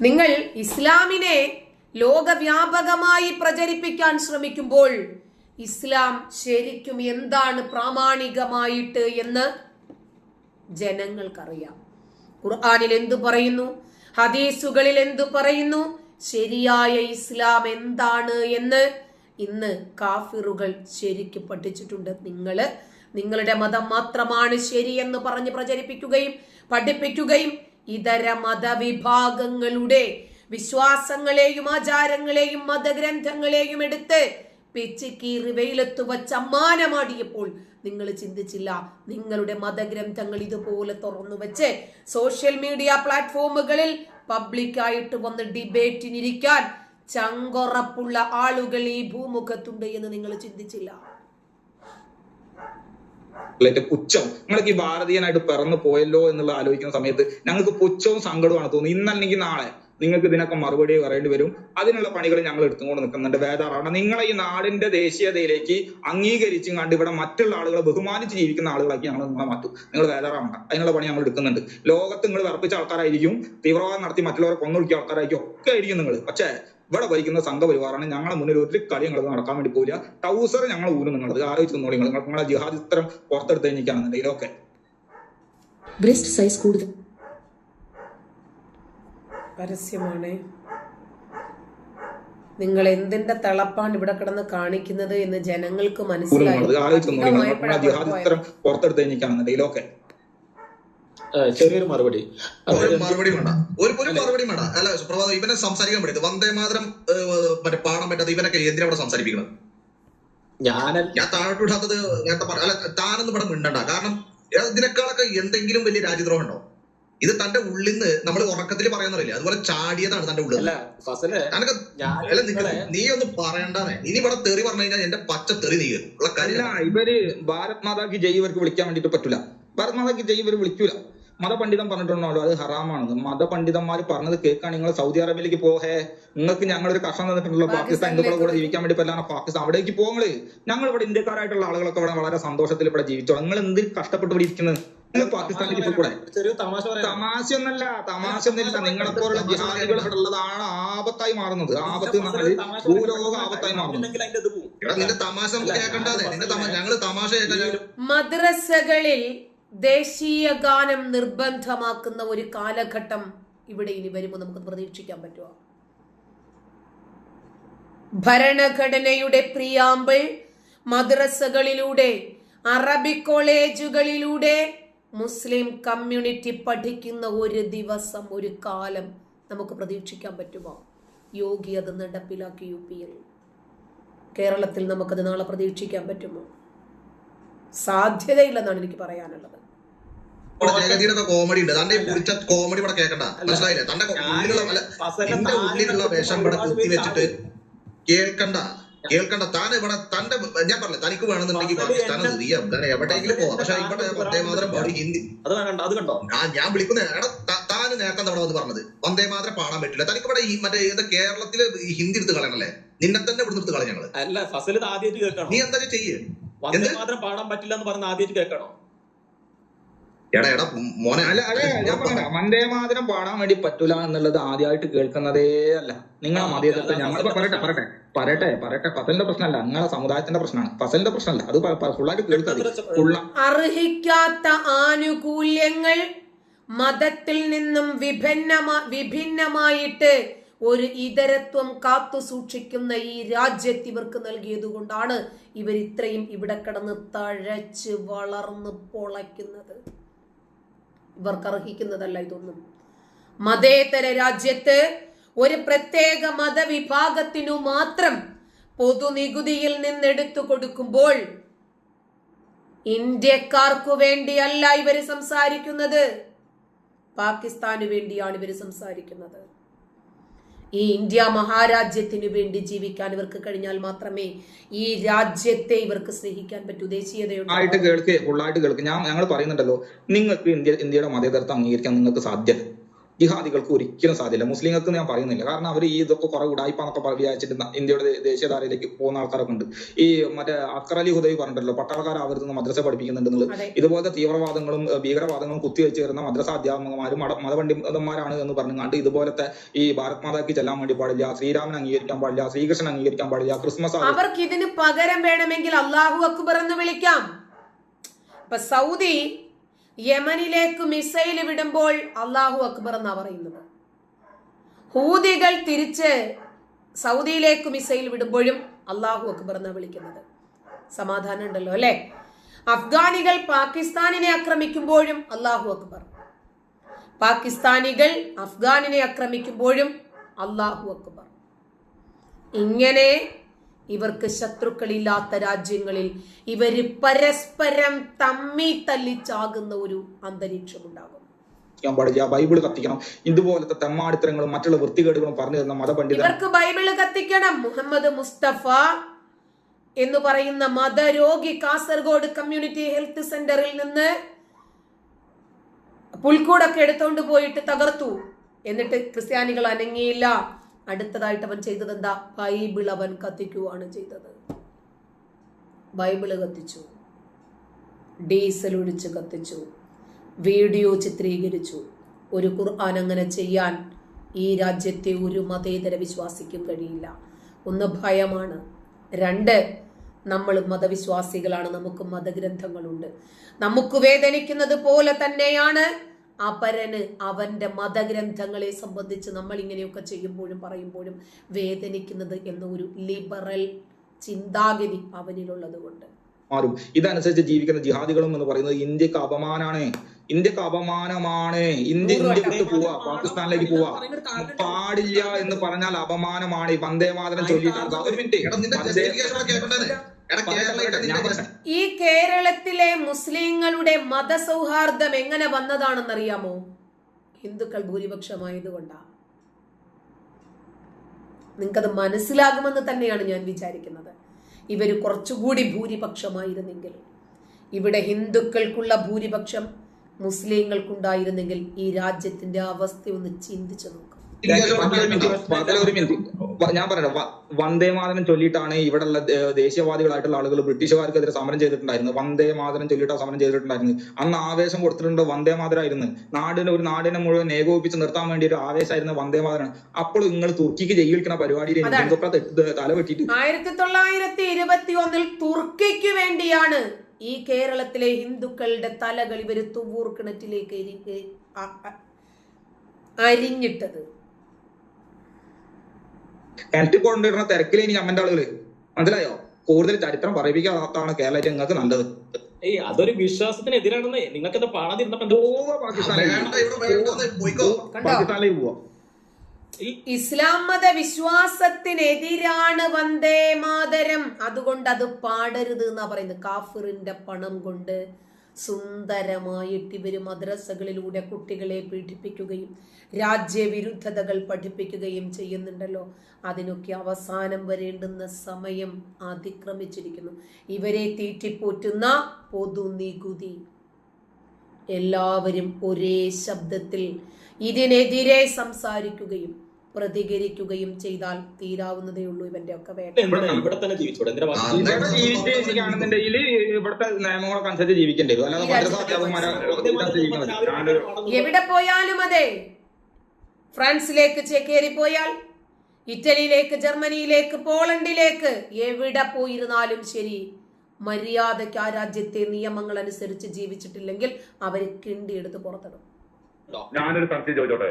നിങ്ങൾ ഇസ്ലാമിനെ ലോകവ്യാപകമായി പ്രചരിപ്പിക്കാൻ ശ്രമിക്കുമ്പോൾ ഇസ്ലാം ശരിക്കും എന്താണ് പ്രാമാണികമായിട്ട് എന്ന് ജനങ്ങൾക്കറിയാം. ഖുർആാനിൽ എന്തു പറയുന്നു? ഹദീസുകളിൽ എന്തു പറയുന്നു? ശരിയായ ഇസ്ലാം എന്താണ് എന്ന് ഇന്ന് കാഫിറുകൾ ശരിക്ക് പഠിച്ചിട്ടുണ്ട്. നിങ്ങൾ നിങ്ങളുടെ മതം മാത്രമാണ് ശരിയെന്ന് പറഞ്ഞ് പ്രചരിപ്പിക്കുകയും പഠിപ്പിക്കുകയും ഇതര മതവിഭാഗങ്ങളുടെ വിശ്വാസങ്ങളെയും ആചാരങ്ങളെയും മതഗ്രന്ഥങ്ങളെയും എടുത്ത് പിച്ചിക്കീറി വെയിലത്ത് വച്ച് അമ്മാനമാടിയപ്പോൾ നിങ്ങൾ ചിന്തിച്ചില്ല നിങ്ങളുടെ മതഗ്രന്ഥങ്ങൾ ഇതുപോലെ തുറന്നു വെച്ച് സോഷ്യൽ മീഡിയ പ്ലാറ്റ്ഫോമുകളിൽ പബ്ലിക്കായിട്ട് വന്ന് ഡിബേറ്റിനിരിക്കാൻ ചങ്കൊറപ്പുള്ള ആളുകൾ ഈ ഭൂമുഖത്തുണ്ട് എന്ന് നിങ്ങൾ ചിന്തിച്ചില്ല? ിലേക്ക് പുച്ഛം. നിങ്ങളൊക്കെ ഈ ഭാരതീയനായിട്ട് പിറന്നു പോയല്ലോ എന്നുള്ള ആലോചിക്കുന്ന സമയത്ത് ഞങ്ങൾക്ക് പുച്ഛവും സങ്കടവുമാണ് തോന്നുന്നത്. ഇന്നല്ലെങ്കിൽ നാളെ നിങ്ങൾക്ക് ഇതിനൊക്കെ മറുപടി പറയേണ്ടി വരും. അതിനുള്ള പണികൾ ഞങ്ങൾ എടുത്തുകൊണ്ട് നിൽക്കുന്നുണ്ട് വേദാറാണ്. നിങ്ങളെ ഈ നാടിന്റെ ദേശീയതയിലേക്ക് അംഗീകരിച്ചും കണ്ട് ഇവിടെ മറ്റുള്ള ആളുകളെ ബഹുമാനിച്ച് ജീവിക്കുന്ന ആളുകളാക്കി ഞങ്ങൾ നിങ്ങളെ മാറ്റും. നിങ്ങൾ വേദാറാവണ്ട അതിനുള്ള പണി ഞങ്ങൾ എടുക്കുന്നുണ്ട്. ലോകത്ത് നിങ്ങൾ വിറപ്പിച്ച ആൾക്കാരായിരിക്കും തീവ്രവാദം നടത്തി മറ്റുള്ളവരെ കൊന്നൊടുക്കിയ ആൾക്കാരായിരിക്കും ഒക്കെ ആയിരിക്കും നിങ്ങൾ. പക്ഷേ ഇവിടെ ഭരിക്കുന്ന സംഘപരിവാറാണ് ഞങ്ങളെ മുന്നിൽ ഒരു കളി നിങ്ങൾക്ക് നടക്കാൻ വേണ്ടി പോവില്ല ടൗസർ ഞങ്ങൾ ഊരും നിങ്ങളത് ആലോചിച്ച് നോക്കി നിങ്ങൾ. നിങ്ങളെ ജിഹാദ് ഇത്തരം പുറത്തെടുത്ത് കഴിഞ്ഞിരിക്കുകയാണെന്നുണ്ടെങ്കിൽ. ഓക്കെ. ബ്രസ്റ്റ് സൈസ് കൂടുതൽ. പരസ്യമാണ്. നിങ്ങൾ എന്തിന്റെ തളപ്പാണ് ഇവിടെ കിടന്ന് കാണിക്കുന്നത് എന്ന് ജനങ്ങൾക്ക് മനസ്സിലായി. പുറത്തെടുത്ത് കഴിഞ്ഞിരിക്കുകയാണെന്നുണ്ടെങ്കിൽ. ഓക്കെ. ചെറിയൊരു മറുപടി. ഒരു മറുപടി വേണ്ട. ഒരു ഒരു മറുപടി വേണ്ട. അല്ല സുപ്രഭാതം ഇവനെ സംസാരിക്കാൻ പറ്റും വന്ദേ മാതരം മറ്റേ പാടാൻ പറ്റാത്ത ഇവനൊക്കെ എന്തിനാ അവിടെ സംസാരിപ്പിക്കുന്നത്? ഞാൻ ഞാൻ താഴോട്ട് വിടാത്തത് നേരത്തെ പറഞ്ഞ അല്ല താനൊന്നും ഇവിടെ മിണ്ടണ്ട. കാരണം ഇതിനേക്കാളൊക്കെ എന്തെങ്കിലും വലിയ രാജ്യദ്രോഹം ഉണ്ടോ ഇത് തന്റെ ഉള്ളിൽ നിന്ന് നമ്മൾ ഉറക്കത്തിൽ പറയുന്നറിയില്ല അതുപോലെ ചാടിയതാണ് തന്റെ ഉള്ളിൽ അല്ല ഫസലെ തനക്ക് ഞാൻ നിക്ക് നീ ഒന്ന് പറയണ്ടേ ഇനി ഇവിടെ തെറി പറഞ്ഞു കഴിഞ്ഞാൽ എന്റെ പച്ച തെറി നീ ഉള്ള കാര്യം ഇവർ ഭാരത് മാതാക്ക് ജയ് ഇവർക്ക് വിളിക്കാൻ വേണ്ടിട്ട് പറ്റൂല. ഭാരത് മാതാക്ക് ജയ് ഇവർ വിളിക്കൂല. മതപണ്ഡിതം പറഞ്ഞിട്ടുണ്ടല്ലോ അത് ഹറാമാണെന്ന് മതപണ്ഡിതന്മാർ പറഞ്ഞത് കേൾക്കാൻ നിങ്ങൾ സൗദി അറേബ്യയിലേക്ക് പോഹേ നിങ്ങൾക്ക് ഞങ്ങൾ ഒരു കഷ്ണം തന്നിട്ടുണ്ടല്ലോ പാകിസ്ഥാൻ ഹിന്ദുക്കളെ കൂടെ ജീവിക്കാൻ വേണ്ടി പറ്റാണ് പാകിസ്ഥാൻ അവിടേക്ക് പോങ്ങൾ ഞങ്ങൾ ഇവിടെ ഇന്ത്യക്കാരായിട്ടുള്ള ആളുകളൊക്കെ ഇവിടെ വളരെ സന്തോഷത്തിൽ ഇവിടെ ജീവിച്ചോ നിങ്ങൾ എന്ത് കഷ്ടപ്പെട്ട് ഇവിടെ ഇരിക്കുന്നത്? നിങ്ങൾ പാകിസ്ഥാനിലേക്ക് പോയി കൂടെ ചെറിയ തമാശ ഒന്നല്ല തമാശ ഒന്നല്ല നിങ്ങളെ പോലുള്ള ജിഹാദികൾ ഇവിടെ ഉള്ളതാണ് ആപത്തായി മാറുന്നത്. ആപത്ത് ഭൂലോക ആപത്തായി മാറുന്നത് നിന്റെ തമാശ നമുക്ക് കേൾക്കണ്ടാതെ നിന്റെ ഞങ്ങൾ തമാശ കേൾക്കാൻ മദ്രസകളിൽ ദേശീയ ഗാനം നിർബന്ധമാക്കുന്ന ഒരു കാലഘട്ടം ഇവിടെ ഇനി വരുമ്പോൾ നമുക്ക് പ്രതീക്ഷിക്കാൻ പറ്റുമോ? ഭരണഘടനയുടെ പ്രിയാമ്പിൾ മദ്രസകളിലൂടെ അറബി കോളേജുകളിലൂടെ മുസ്ലിം കമ്മ്യൂണിറ്റി പഠിക്കുന്ന ഒരു ദിവസം ഒരു കാലം നമുക്ക് പ്രതീക്ഷിക്കാൻ പറ്റുമോ? യോഗി അത് നടപ്പിലാക്കി യു പിയിൽ കേരളത്തിൽ നമുക്കത് നാളെ പ്രതീക്ഷിക്കാൻ പറ്റുമോ? സാധ്യതയില്ലെന്നാണ് എനിക്ക് പറയാനുള്ളത്. ജഗതിയുടെ കോമഡി ഉണ്ട്. തന്റെ പിടിച്ച കോമഡി ഇവിടെ കേൾക്കണ്ട മനസ്സിലായില്ലേ? തന്റെ ഉള്ളിലുള്ള എന്റെ ഉള്ളിലുള്ള വേഷം ഇവിടെ കുത്തി വെച്ചിട്ട് കേൾക്കണ്ട. കേൾക്കണ്ട. താൻ ഇവിടെ തന്റെ ഞാൻ പറഞ്ഞു തനിക്ക് വേണമെന്നുണ്ടെങ്കിൽ പാകിസ്ഥാനെ കാരണം എവിടെയെങ്കിലും പോവാം. പക്ഷെ ഇവിടെ വന്ദേ മാതരം പാടി ഹിന്ദി ആ ഞാൻ വിളിക്കുന്ന എടാ ത- താന് നേരത്തെ അവിടെ വന്ന് പറഞ്ഞത്. വന്ദേ മാതരം പാടാൻ പറ്റില്ല. തനിക്ക് ഇവിടെ ഈ മറ്റേ ഏത് കേരളത്തിൽ ഹിന്ദി എടുത്ത് കളയണല്ലേ? നിന്നെ തന്നെ ഇവിടെ എടുത്ത് ഞങ്ങൾ ആദ്യമായിട്ട് നീ എന്താ ചെയ്യേ? വന്ദേ മാത്രം പാടാൻ പറ്റില്ല എന്ന് പറഞ്ഞ ആദ്യമായിട്ട് കേൾക്കണോ? എടാ എടാ മോനെ. അല്ല അതെ ഞാൻ പറഞ്ഞ വന്ദേ മാതരം പാടാൻ വേണ്ടി പറ്റൂല എന്നുള്ളത് ആദ്യമായിട്ട് കേൾക്കുന്നതേ അല്ല. നിങ്ങൾ ഞങ്ങൾ പറയട്ടെ പറയട്ടെ പറയട്ടെ പറയട്ടെ. ഫസലിന്റെ പ്രശ്നമല്ല നിങ്ങളെ സമുദായത്തിന്റെ പ്രശ്നമാണ്. ഫസലിന്റെ പ്രശ്നമല്ല. അത് ഫുള്ളായിട്ട് കേൾക്കത്. അർഹിക്കാത്ത ആനുകൂല്യങ്ങൾ മതത്തിൽ നിന്നും വിഭിന്നമാ വിഭിന്നമായിട്ട് ഒരു ഇതരത്വം കാത്തു സൂക്ഷിക്കുന്ന ഈ രാജ്യത്ത് ഇവർക്ക് നൽകിയത് കൊണ്ടാണ് ഇവർ ഇത്രയും ഇവിടെ കിടന്ന് തഴച്ച് വളർന്ന് പൊളയ്ക്കുന്നത്. ഇവർക്ക് അർഹിക്കുന്നതല്ല ഇതൊന്നും. മതേതര രാജ്യത്ത് ഒരു പ്രത്യേക മതവിഭാഗത്തിനു മാത്രം പൊതുനികുതിയിൽ നിന്നെടുത്തു കൊടുക്കുമ്പോൾ ഇന്ത്യക്കാർക്കു വേണ്ടിയല്ല ഇവർ സംസാരിക്കുന്നത്. പാകിസ്ഥാനു വേണ്ടിയാണ് ഇവർ സംസാരിക്കുന്നത്. ഈ ഇന്ത്യ മഹാരാജ്യത്തിനു വേണ്ടി ജീവിക്കാൻ ഇവർക്ക് കഴിഞ്ഞാൽ മാത്രമേ ഈ രാജ്യത്തെ ഇവർക്ക് സ്നേഹിക്കാൻ പറ്റൂ. ആയിട്ട് കേൾക്കേ ഫുള്ളായിട്ട് കേൾക്ക്. ഞാൻ ഞങ്ങൾ പറയുന്നുണ്ടല്ലോ നിങ്ങൾക്ക് ഇന്ത്യ ഇന്ത്യയുടെ മതേതരത്വം അംഗീകരിക്കാൻ നിങ്ങൾക്ക് സാധ്യത ജിഹാദികൾക്ക് ഒരിക്കലും സാധ്യല്ല. മുസ്ലിങ്ങൾക്ക് ഞാൻ പറയുന്നില്ല. കാരണം അവർ ഈ ഇതൊക്കെ കുറെ ഉടായ്പ എന്നൊക്കെ വിചാരിച്ചിട്ട് ഇന്ത്യയുടെ ദേശീയധാരയിലേക്ക് പോകുന്ന ആൾക്കാരൊക്കെ ഉണ്ട് ഈ മറ്റേ അക്കർ അലി ഹുദൈ പറഞ്ഞിട്ടല്ലോ നിന്ന് മദ്രസ പഠിപ്പിക്കുന്നുണ്ടെന്നുള്ളത് ഇതുപോലത്തെ തീവ്രവാദങ്ങളും ഭീകരവാദങ്ങളും കുത്തിവെച്ച് വരുന്ന മദ്രസ അധ്യാപകന്മാരും മത മതപണ്ഡിതന്മാരാണ് എന്ന് പറഞ്ഞുകൊണ്ട് ഇതുപോലത്തെ ഈ ഭാരത് മാതാക്ക് ചെല്ലാൻ വേണ്ടി പാടില്ല ശ്രീരാമൻ അംഗീകരിക്കാൻ പാടില്ല ശ്രീകൃഷ്ണൻ അംഗീകരിക്കാൻ പാടില്ല ക്രിസ്മസ് അവർക്ക് ഇതിന് പകരം വേണമെങ്കിൽ അള്ളാഹു അക്ബർ എന്ന് വിളിക്കാം. ഇപ്പൊ സൗദി യമനിലേക്ക് മിസൈൽ വിടുമ്പോൾ അള്ളാഹു അക്ബർ എന്നാ പറയുന്നത്. ഹൂതികൾ തിരിച്ച് സൗദിയിലേക്ക് മിസൈൽ വിടുമ്പോഴും അള്ളാഹു അക്ബർ എന്നാ വിളിക്കുന്നത്. സമാധാനം ഉണ്ടല്ലോ അല്ലെ? അഫ്ഗാനികൾ പാകിസ്ഥാനിനെ ആക്രമിക്കുമ്പോഴും അള്ളാഹു അക്ബർ. പാകിസ്ഥാനികൾ അഫ്ഗാനിനെ ആക്രമിക്കുമ്പോഴും അള്ളാഹു അക്ബർ. ഇങ്ങനെ ഇവർക്ക് ശത്രുക്കളില്ലാത്ത രാജ്യങ്ങളിൽ ഇവർ പരസ്പരം തമ്മി തല്ലിച്ചാകുന്ന ഒരു അന്തരീക്ഷം ഉണ്ടാകും ചെയ്യാൻ പാടില്ല ബൈബിൾ കത്തിക്കണം. ഇതുപോലത്തെ തെമ്മാടിത്തരങ്ങളും മറ്റുള്ള വൃത്തികേടുകളും പറഞ്ഞു തരുന്ന മതപണ്ഡിതർ ഇവർക്ക് ബൈബിൾ കത്തിക്കണം. മുഹമ്മദ് മുസ്തഫ എന്ന് പറയുന്ന മതരോഗി കാസർഗോഡ് കമ്മ്യൂണിറ്റി ഹെൽത്ത് സെന്ററിൽ നിന്ന് പുൽക്കൂടൊക്കെ എടുത്തോണ്ട് പോയിട്ട് തകർത്തു. എന്നിട്ട് ക്രിസ്ത്യാനികൾ അനങ്ങിയില്ല. അടുത്തതായിട്ട് അവൻ ചെയ്തത് എന്താ? ബൈബിൾ അവൻ കത്തിക്കുകയാണ് ചെയ്തത്. ബൈബിൾ കത്തിച്ചു. ഡീസൽ ഒഴിച്ച് കത്തിച്ചു. വീഡിയോ ചിത്രീകരിച്ചു. ഒരു ഖുർആൻ അങ്ങനെ ചെയ്യാൻ ഈ രാജ്യത്തെ ഒരു മതേതര വിശ്വാസിക്കും കഴിയില്ല. ഒന്ന് ഭയമാണ്. രണ്ട് നമ്മൾ മതവിശ്വാസികളാണ്. നമുക്ക് മതഗ്രന്ഥങ്ങളുണ്ട്. നമുക്ക് വേദനിക്കുന്നത് പോലെ തന്നെയാണ്. അപരന് അവന്റെ മതഗ്രന്ഥങ്ങളെ സംബന്ധിച്ച് നമ്മൾ ഇങ്ങനെയൊക്കെ ചെയ്യുമ്പോഴും പറയുമ്പോഴും വേദനിക്കുന്നത് എന്ന ഒരു ലിബറൽ ചിന്താഗതി അവനിലുള്ളത് കൊണ്ട് മാറും. ഇതനുസരിച്ച് ജീവിക്കുന്ന ജിഹാദികളും എന്ന് പറയുന്നത് ഇന്ത്യയ്ക്ക് അപമാനാണ്. ഇന്ത്യയ്ക്ക് അപമാനമാണ്. ഇന്ത്യ ഇന്ത്യ വിട്ട് പോവാ. പാകിസ്ഥാനിലേക്ക് പോവാ. പാടില്ല എന്ന് പറഞ്ഞാൽ അപമാനമാണ്. ഈ വന്ദേ മാതരം ചൊല്ലിയിട്ടുണ്ട് ഒരു മിനിറ്റ്. ഈ കേരളത്തിലെ മുസ്ലിങ്ങളുടെ മതസൗഹാർദ്ദം എങ്ങനെ വന്നതാണെന്നറിയാമോ? ഹിന്ദുക്കൾ ഭൂരിപക്ഷമായതുകൊണ്ടാണ് നിങ്ങൾക്കത് മനസ്സിലാകുമെന്ന് തന്നെയാണ് ഞാൻ വിചാരിക്കുന്നത്. ഇവർ കുറച്ചുകൂടി ഭൂരിപക്ഷമായിരുന്നെങ്കിൽ ഇവിടെ ഹിന്ദുക്കൾക്കുള്ള ഭൂരിപക്ഷം മുസ്ലിങ്ങൾക്കുണ്ടായിരുന്നെങ്കിൽ ഈ രാജ്യത്തിന്റെ അവസ്ഥ ഒന്ന് ചിന്തിച്ചു നോക്കും. ഞാൻ പറയട്ടെ. വന്ദേ മാതരം ചൊല്ലിയിട്ടാണ് ഇവിടെയുള്ള ഉള്ള ദേശീയവാദികളായിട്ടുള്ള ആളുകൾ ബ്രിട്ടീഷുകാർക്കെതിരെ സമരം ചെയ്തിട്ടുണ്ടായിരുന്നു വന്ദേ മാതരം ചൊല്ലിയിട്ടാണ് സമരം ചെയ്തിട്ടുണ്ടായിരുന്നു അന്ന് ആവേശം കൊടുത്തിട്ടുണ്ട് വന്ദേ മാതരമായിരുന്നു നാടിനെ ഒരു നാടിനെ മുഴുവൻ ഏകോപിപ്പിച്ച് നിർത്താൻ വേണ്ടി ഒരു ആവേശമായിരുന്നു വന്ദേ മാതരം. അപ്പോൾ നിങ്ങൾ തുർക്കിക്ക് ജയിലിക്കുന്ന പരിപാടിയിൽ. തല വെട്ടിയിട്ട് ആയിരത്തി തൊള്ളായിരത്തി ഇരുപത്തി ഒന്നിൽ തുർക്കിക്ക് വേണ്ടിയാണ് ഈ കേരളത്തിലെ ഹിന്ദുക്കളുടെ തലകൾ ഇവർ തുവൂർ കിണറ്റിലേക്ക് അരിഞ്ഞിട്ടത്. കിണറ്റിൽ കൊണ്ടിരുന്ന തിരക്കിൽ ഇനി അമ്മന്റെ ആളുകൾ മനസ്സിലായോ? കൂടുതൽ ചരിത്രം പറയിപ്പിക്കാത്താണ് കേരളത്തിൽ നിങ്ങൾക്ക് നല്ലത്. ഏയ് അതൊരു വിശ്വാസത്തിനെതിരാണെന്നേ. നിങ്ങൾക്ക് എന്താ? പാടാതിരുന്നപ്പോ പാകിസ്ഥാനിലേക്ക് പോവാ. ഇസ്ലാം മത വിശ്വാസത്തിനെതിരാണ് വന്ദേ മാതരം. അതുകൊണ്ട് അത് പാടരുത് എന്നാ പറയുന്നത്. കാഫിറിന്റെ പണം കൊണ്ട് സുന്ദരമായിട്ട് ഇവർ മദ്രസകളിലൂടെ കുട്ടികളെ പീഡിപ്പിക്കുകയും രാജ്യവിരുദ്ധതകൾ പഠിപ്പിക്കുകയും ചെയ്യുന്നുണ്ടല്ലോ. അതിനൊക്കെ അവസാനം വരേണ്ടുന്ന സമയം അതിക്രമിച്ചിരിക്കുന്നു. ഇവരെ തീറ്റിപ്പോറ്റുന്ന പൊതു നികുതി എല്ലാവരും ഒരേ ശബ്ദത്തിൽ ഇതിനെതിരെ സംസാരിക്കുകയും പ്രതികരിക്കുകയും ചെയ്താൽ തീരാവുന്നതേ ഉള്ളൂ ഇവന്റെ ഒക്കെ വേണ്ട ഇവിടെ തന്നെ ജീവിച്ചോടെ എന്തിനാ ആ, ബാക്കി? ഇവിടെ ജീവിച്ചിരിക്കുകയാണെന്നുണ്ടെങ്കിൽ ഇവിടുത്തെ നിയമങ്ങളൊക്കെ അനുസരിച്ച് ജീവിക്കേണ്ടി വരും. എവിടെ പോയാലും അതെ ഫ്രാൻസിലേക്ക് ചേക്കേറി പോയാൽ ഇറ്റലിയിലേക്ക് ജർമ്മനിയിലേക്ക് പോളണ്ടിലേക്ക് എവിടെ പോയിരുന്നാലും ശരി മര്യാദയ്ക്ക് ആ രാജ്യത്തെ നിയമങ്ങൾ അനുസരിച്ച് ജീവിച്ചിട്ടില്ലെങ്കിൽ അവർ കിണ്ടിയെടുത്ത് പുറത്തിടും ഞാനൊരു സംശയം ചോദിച്ചോട്ടെ?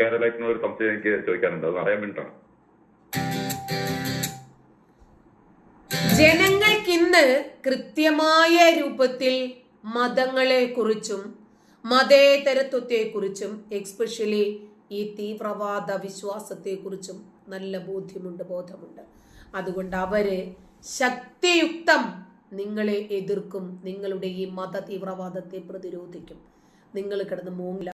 കേരളത്തിനോട് ഒരു സംശയം എനിക്ക് ചോദിക്കാനുണ്ട്. അത് അറിയാൻ വേണ്ടിട്ടാണ്. ജനങ്ങൾക്ക് ഇന്ന് കൃത്യമായ രൂപത്തിൽ മതങ്ങളെ കുറിച്ചും മതേതരത്വത്തെ കുറിച്ചും എക്സ്പെഷ്യലി ഈ തീവ്രവാദ വിശ്വാസത്തെ കുറിച്ചും നല്ല ബോധ്യമുണ്ട് ബോധമുണ്ട്. അതുകൊണ്ട് അവർ ശക്തിയുക്തം നിങ്ങളെ എതിർക്കും നിങ്ങളുടെ ഈ മത തീവ്രവാദത്തെ പ്രതിരോധിക്കും. നിങ്ങൾ കിടന്ന് മൂങ്ങില